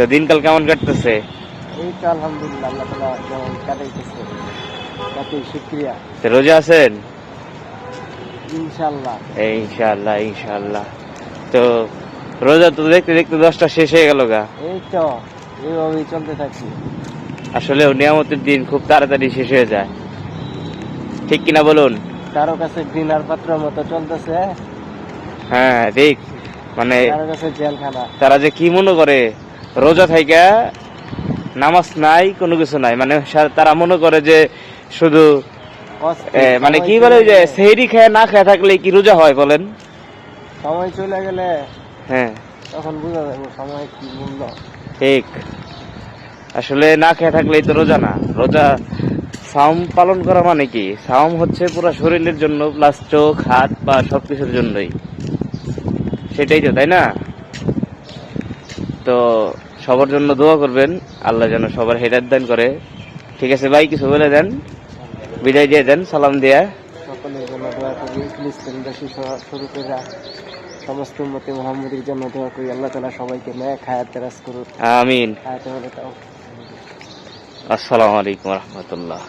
তো দিনকাল কেমন কাটতেছে? এই তো আলহামদুলিল্লাহ আল্লাহ তালা যেমন কাটাইতেছে তাতে শুক্রিয়া। তো রোজা আছেন? ইনশাল্লাহ এই ইনশাআল্লাহ ইনশাআল্লাহ। তো রোজা তো দেখতে দেখতে দশটা শেষ হয়ে গেল গা। এই তো এইভাবেই চলতে থাকি। আসলে নিয়ামতের দিন খুব তাড়াতাড়ি শেষ হয়ে যায়। ঠিক কিনা বলুন? কারও কাছে ঘৃণার পাত্র মতো চলতেছে। হ্যাঁ ঠিক মানে কারও কাছে জেলখানা। তারা যে কি মনে করে? রোজা থাইকা নামাজ নাই কোনো কিছু নাই। মানে তারা মনে করে যে শুধু মানে কি বলে চলে যে সেহরি খেয়ে না খেয়ে থাকলে কি রোজা হয় বলেন? সময় চলে গেলে হ্যাঁ। তখন বুঝা যাবে সময় কি মূল্য। ঠিক। আসলে না খেয়ে থাকলেই তো রোজা না। রোজা সাম পালন করা মানে কি? সাম হচ্ছে পুরো শরীরের জন্য প্লাস চোখ হাত পা সবকিছুর জন্যই। সেটাই তো তাই না? তো সবার জন্য দোয়া করবেন। আল্লাহ যেন সবার হেদায়ত দান করে। ঠিক আছে ভাই কিছু বলে দেন? বিদায় দিয়ে দেন সালাম দিয়া। সকলের জন্য দোয়া করি ফিলিস্তিনবাসী শুরু করে সমস্ত মতে মোহাম্মদের জন্য দোয়া করি। আল্লাহ তালা সবাইকে ন্যায় খায়াত তেরাজ করুন আমিন। আসসালামু আলাইকুম রহমতুল্লাহ।